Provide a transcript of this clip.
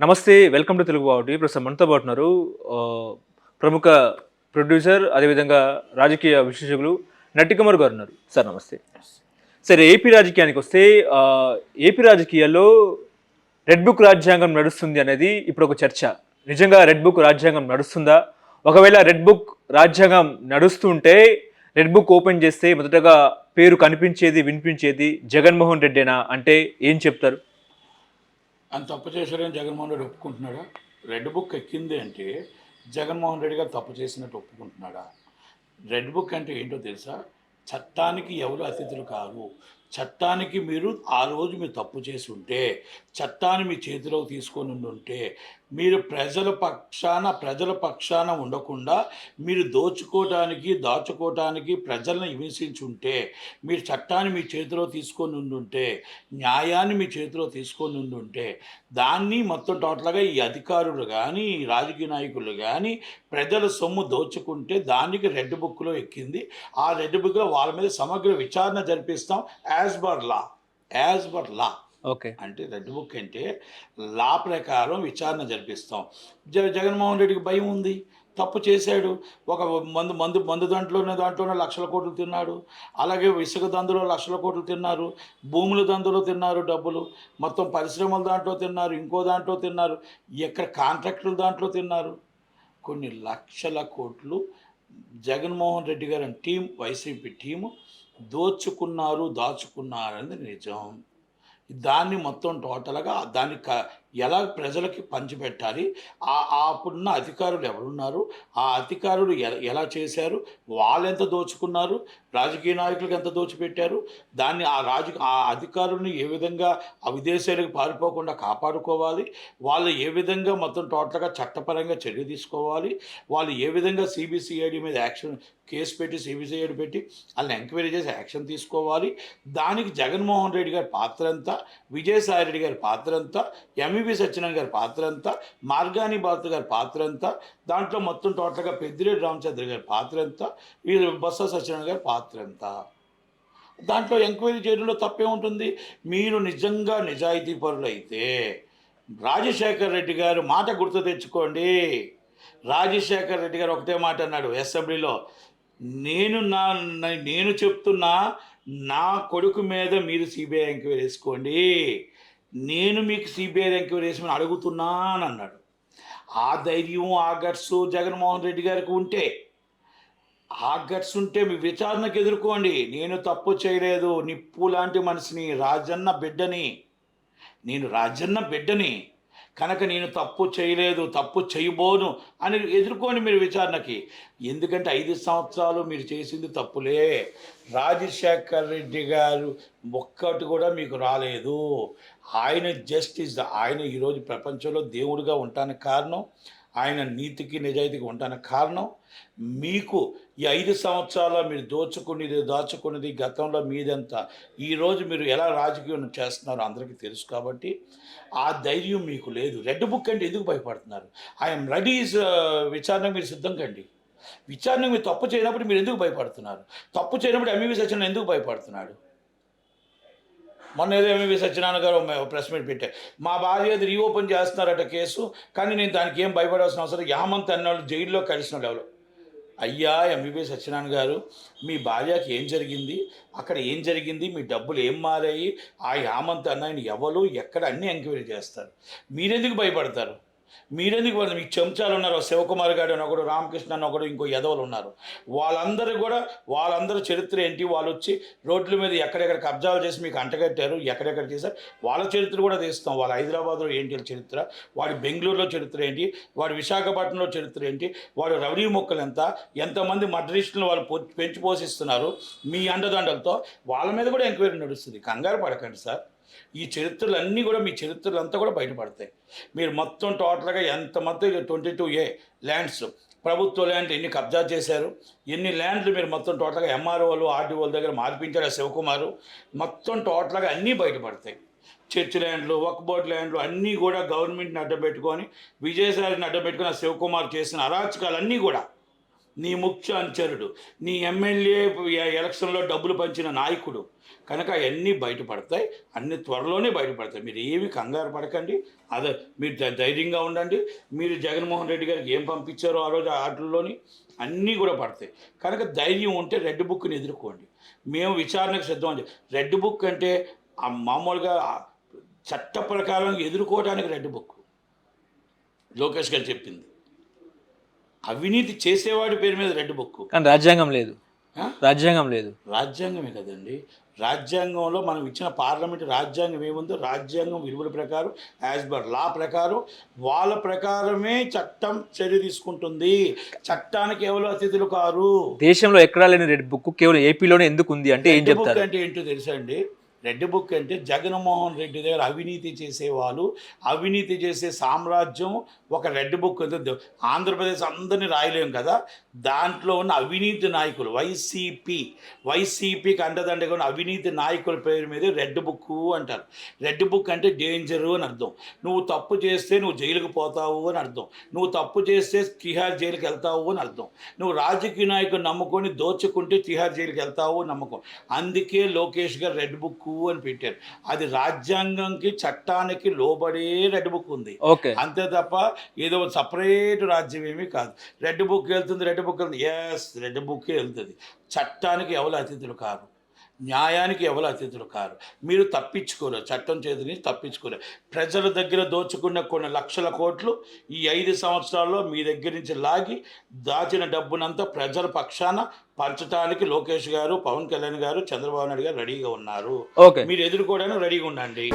నమస్తే welcome to Telugu బావుటి ప్రస్తుతం మనతో పాటు ఉన్నారు ప్రముఖ ప్రొడ్యూసర్ అదేవిధంగా రాజకీయ విశ్లేషకులు నట్టికమర్ గారు ఉన్నారు. సార్ నమస్తే. సరే ఏపీ రాజకీయానికి వస్తే ఏపీ రాజకీయాల్లో రెడ్ బుక్ రాజ్యాంగం నడుస్తుంది అనేది ఇప్పుడు ఒక చర్చ. నిజంగా రెడ్ బుక్ రాజ్యాంగం నడుస్తుందా? ఒకవేళ రెడ్ బుక్ రాజ్యాంగం నడుస్తుంటే రెడ్ బుక్ ఓపెన్ చేస్తే మొదటగా పేరు కనిపించేది వినిపించేది జగన్మోహన్ రెడ్డేనా? అంటే ఏం చెప్తారు? అని తప్పు చేశారని జగన్మోహన్ రెడ్డి ఒప్పుకుంటున్నాడా? రెడ్ బుక్ ఎక్కింది అంటే జగన్మోహన్ రెడ్డి గారు తప్పు చేసినట్టు ఒప్పుకుంటున్నాడా? రెడ్ బుక్ అంటే ఏంటో తెలుసా? చట్టానికి ఎవరు అతిథులు కారు? చట్టానికి మీరు ఆ రోజు మీరు తప్పు చేసి ఉంటే చట్టాన్ని మీ చేతిలోకి తీసుకొని ఉండి ఉంటే మీరు ప్రజల పక్షాన ప్రజల పక్షాన ఉండకుండా మీరు దోచుకోవటానికి దాచుకోవటానికి ప్రజలను హింసించుంటే మీరు చట్టాన్ని మీ చేతిలో తీసుకొని ఉండుంటే న్యాయాన్ని మీ చేతిలో తీసుకొని ఉండుంటే దాన్ని మొత్తం టోటల్గా ఈ అధికారులు కానీ ఈ రాజకీయ నాయకులు కానీ ప్రజల సొమ్ము దోచుకుంటే దానికి రెడ్ బుక్లో ఎక్కింది. ఆ రెడ్ బుక్లో వాళ్ళ మీద సమగ్ర విచారణ జరిపిస్తాం. As per law. As per law. Okay. అంటే రెడ్ బుక్ అంటే లా ప్రకారం విచారణ జరిపిస్తాం. జ జగన్మోహన్ రెడ్డికి భయం ఉంది. తప్పు చేశాడు. ఒక మందు మందు మందు దాంట్లోనే దాంట్లోనే లక్షల కోట్లు తిన్నాడు. అలాగే ఇసుక దందులో లక్షల కోట్లు తిన్నారు. భూముల దందులో తిన్నారు డబ్బులు. మొత్తం పరిశ్రమల దాంట్లో తిన్నారు. ఇంకో దాంట్లో తిన్నారు. ఎక్కడ కాంట్రాక్టుల దాంట్లో తిన్నారు. కొన్ని లక్షల కోట్లు జగన్మోహన్ రెడ్డి గారి టీం వైసీపీ టీము దోచుకున్నారు దాచుకున్నారు అనేది నిజం. దాన్ని మొత్తం టోటల్గా దాన్ని క ఎలా ప్రజలకి పంచిపెట్టాలి ఆ అప్పుడున్న అధికారులు ఎవరున్నారు? ఆ అధికారులు ఎలా చేశారు? వాళ్ళు ఎంత దోచుకున్నారు? రాజకీయ నాయకులకు ఎంత దోచిపెట్టారు? దాన్ని ఆ రాజు ఆ అధికారుల్ని ఏ విధంగా ఆ విదేశాలకు పారిపోకుండా కాపాడుకోవాలి? వాళ్ళు ఏ విధంగా మొత్తం టోటల్గా చట్టపరంగా చర్య తీసుకోవాలి? వాళ్ళు ఏ విధంగా సిబిసిఐడి మీద యాక్షన్ కేసు పెట్టి సిబిసిఐడి పెట్టి వాళ్ళని ఎంక్వైరీ చేసి యాక్షన్ తీసుకోవాలి? దానికి జగన్మోహన్ రెడ్డి గారి పాత్ర ఎంత? విజయసాయి రెడ్డి గారి పాత్ర ఎంత? ఎంఈబి సత్యనారాయణ గారి పాత్ర అంతా మార్గాని భారత్ గారి పాత్ర అంతా దాంట్లో మొత్తం టోటల్గా పెద్దిరెడ్డి రామచంద్ర గారి పాత్ర ఎంత వీరు బొత్స సత్యనారాయణ గారి పాత్ర ఎంత దాంట్లో ఎంక్వైరీ చేయడంలో తప్పే ఉంటుంది మీరు నిజంగా నిజాయితీ పరులు అయితే రాజశేఖర్ రెడ్డి గారు మాట గుర్తు తెచ్చుకోండి. రాజశేఖర్ రెడ్డి గారు ఒకటే మాట అన్నాడు అసెంబ్లీలో నేను నా నా- నేను చెప్తున్నా నా కొడుకు మీద మీరు సిబిఐ ఎంక్వైరీ వేసుకోండి. నేను మీకు సిబిఐ ఎంక్వైరీ వేసుకుని అడుగుతున్నాను అన్నాడు ఆ ధైర్యం ఆ గట్స్ జగన్మోహన్ రెడ్డి గారికి ఉంటే ఆ గట్స్ ఉంటే మీ విచారణకు ఎదుర్కోండి. నేను తప్పు చేయలేదు. నిప్పు లాంటి మనిషిని రాజన్న బిడ్డని నేను రాజన్న బిడ్డని కనుక నేను తప్పు చేయలేదు తప్పు చేయబోను అని ఎదుర్కోండి మీరు విచారణకి. ఎందుకంటే ఐదు సంవత్సరాలు మీరు చేసింది తప్పులే. రాజశేఖర్ రెడ్డి గారు ఒక్కటి కూడా మీకు రాలేదు. ఆయన జస్టిస్ ఆయన ఈరోజు ప్రపంచంలో దేవుడిగా ఉండటానికి కారణం ఆయన నీతికి నిజాయితీకి ఉండడానికి కారణం మీకు ఈ ఐదు సంవత్సరాల్లో మీరు దోచుకునేది దాచుకునేది గతంలో మీదంతా. ఈరోజు మీరు ఎలా రాజకీయం చేస్తున్నారో అందరికీ తెలుసు కాబట్టి ఆ ధైర్యం మీకు లేదు. రెడ్ బుక్ అంటే ఎందుకు భయపడుతున్నారు? ఐఎమ్ రెడీ uh, విచారణకు మీరు సిద్ధం కండి. విచారణకు మీరు తప్పు చేయనప్పుడు మీరు ఎందుకు భయపడుతున్నారు? తప్పు చేయనప్పుడు ఎంఈవి సచిన ఎందుకు భయపడుతున్నాడు? మొన్న ఏదో ఎంఈవి సత్యనారాయణ గారు ప్రెస్ మీట్ పెట్టారు. మా భార్య అది రీఓపెన్ చేస్తున్నారట కేసు కానీ నేను దానికి ఏం భయపడాల్సిన అవసరం యామంత్ అన్నాడు జైల్లో కలిసిన ఎవరు అయ్యా ఎంబీబీ సత్యనారాయణ గారు మీ భార్యకి ఏం జరిగింది? అక్కడ ఏం జరిగింది? మీ డబ్బులు ఏం మారాయి? ఆ యామంత్ అన్నాయని ఎవరు? ఎక్కడ అన్ని ఎంక్వైరీ చేస్తారు? మీరెందుకు భయపడతారు? మీరెందుకు పడతారు మీకు చెంచాలు ఉన్నారు శివకుమార్ గారు అని ఒకడు రామకృష్ణ అని ఒకడు ఇంకో యదవులు ఉన్నారు. వాళ్ళందరూ కూడా వాళ్ళందరూ చరిత్ర ఏంటి? వాళ్ళు వచ్చి రోడ్ల మీద ఎక్కడెక్కడ కబ్జాలు చేసి మీకు అంటగట్టారు ఎక్కడెక్కడ చేశారు? వాళ్ళ చరిత్ర కూడా తీస్తాం వాళ్ళ హైదరాబాద్లో ఏంటి వాళ్ళ చరిత్ర? వాడి బెంగళూరులో చరిత్ర ఏంటి? వాడి విశాఖపట్నంలో చరిత్ర ఏంటి? వాడు రౌడీ మొక్కలు ఎంత? ఎంతమంది మడ్రిస్టులు వాళ్ళు పెంచి పోషిస్తున్నారు? మీ అండదండలతో వాళ్ళ మీద కూడా ఎంక్వైరీ నడుస్తుంది. కంగారు పడకండి సార్. ఈ చరిత్రలు అన్నీ కూడా మీ చరిత్రలు అంతా కూడా బయటపడతాయి. మీరు మొత్తం టోటల్గా ఎంతమంది ట్వంటీ టూ ఏ ల్యాండ్స్ ప్రభుత్వ ల్యాండ్ ఎన్ని కబ్జా చేశారు ఎన్ని ల్యాండ్లు మీరు మొత్తం టోటల్గా ఎంఆర్ఓలు ఆర్డీఓల దగ్గర మార్పించారు శివకుమారు మొత్తం టోటల్గా అన్నీ బయటపడతాయి. చర్చ్ ల్యాండ్లు వక్ బోర్డ్ ల్యాండ్లు అన్నీ కూడా గవర్నమెంట్ని అడ్డం పెట్టుకొని విజయసాయిని అడ్డం శివకుమార్ చేసిన అరాచకాలన్నీ కూడా నీ ముఖ్య అనుచరుడు. నీ ఎమ్మెల్యే ఎలక్షన్లో డబ్బులు పంచిన నాయకుడు. కనుక అవన్నీ బయటపడతాయి అన్ని త్వరలోనే బయటపడతాయి. మీరు ఏమి కంగారు పడకండి. అదే మీరు ధైర్యంగా ఉండండి. మీరు జగన్మోహన్ రెడ్డి గారికి ఏం పంపించారో ఆ రోజు ఆటల్లోని అన్నీ కూడా పడతాయి. కనుక ధైర్యం ఉంటే రెడ్ బుక్ని ఎదుర్కోండి. మేము విచారణకు సిద్ధం అని రెడ్ బుక్ అంటే ఆ మామూలుగా చట్ట ప్రకారం ఎదుర్కోవడానికి రెడ్ బుక్. లోకేష్ గారు చెప్పింది. అవినీతి చేసేవాడి పేరు మీద రెడ్ బుక్. కానీ రాజ్యాంగం లేదు? రాజ్యాంగం లేదు. రాజ్యాంగమే కదండి. రాజ్యాంగంలో మనం ఇచ్చిన పార్లమెంట్ రాజ్యాంగం ఏముందో రాజ్యాంగం విలువల ప్రకారం యాజ్ పర్ లా ప్రకారం వాళ్ళ ప్రకారమే చట్టం చర్య తీసుకుంటుంది. చట్టానికి ఎవరు అతిథులు కారు? దేశంలో ఎక్కడా లేని రెడ్ బుక్ కేవలం ఏపీలోనే ఎందుకు ఉంది అంటే ఏం చెప్తారు? అంటే ఏంటో తెలుసా అండి? రెడ్ బుక్ అంటే జగన్మోహన్ రెడ్డి దగ్గర అవినీతి చేసేవాళ్ళు. అవినీతి చేసే సామ్రాజ్యం ఒక రెడ్ బుక్ ఉంది. ఆంధ్రప్రదేశ్ అందరినీ రాయలేం కదా? దాంట్లో ఉన్న అవినీతి నాయకులు వైసీపీ. వైసీపీకి అండదండగా ఉన్న అవినీతి నాయకుల పేరు మీద రెడ్ బుక్ అంటారు. రెడ్ బుక్ అంటే డేంజరు అని అర్థం. నువ్వు తప్పు చేస్తే నువ్వు జైలుకు పోతావు అని అర్థం. నువ్వు తప్పు చేస్తే తిహార్ జైలుకి వెళ్తావు అని అర్థం. నువ్వు రాజకీయ నాయకుడు నమ్ముకొని దోచుకుంటే తిహార్ జైలుకి వెళ్తావు అని నమ్మకం. అందుకే లోకేష్ గారు రెడ్ బుక్ అని పెట్టారు. అది రాజ్యాంగంకి చట్టానికి లోబడే రెడ్ బుక్ ఉంది. ఓకే. అంతే తప్ప ఏదో సపరేట్ రాజ్యం ఏమీ కాదు. రెడ్ బుక్ వెళ్తుంది రెడ్ బుక్ వెళ్తుంది. ఎస్ రెడ్ బుక్కే వెళ్తుంది. చట్టానికి ఎవరు అతిథులు కారు? న్యాయానికి ఎవరు అతిథులు కారు. మీరు తప్పించుకోరు. చట్టం చేతి నుంచి తప్పించుకోరు. ప్రజల దగ్గర దోచుకున్న కొన్ని లక్షల కోట్లు ఈ ఐదు సంవత్సరాల్లో మీ దగ్గర నుంచి లాగి దాచిన డబ్బునంతా ప్రజల పక్షాన పంచడానికి లోకేష్ గారు పవన్ కళ్యాణ్ గారు చంద్రబాబు నాయుడు గారు రెడీగా ఉన్నారు. ఓకే. మీరు ఎదుర్కోవడానికి రెడీగా ఉండండి.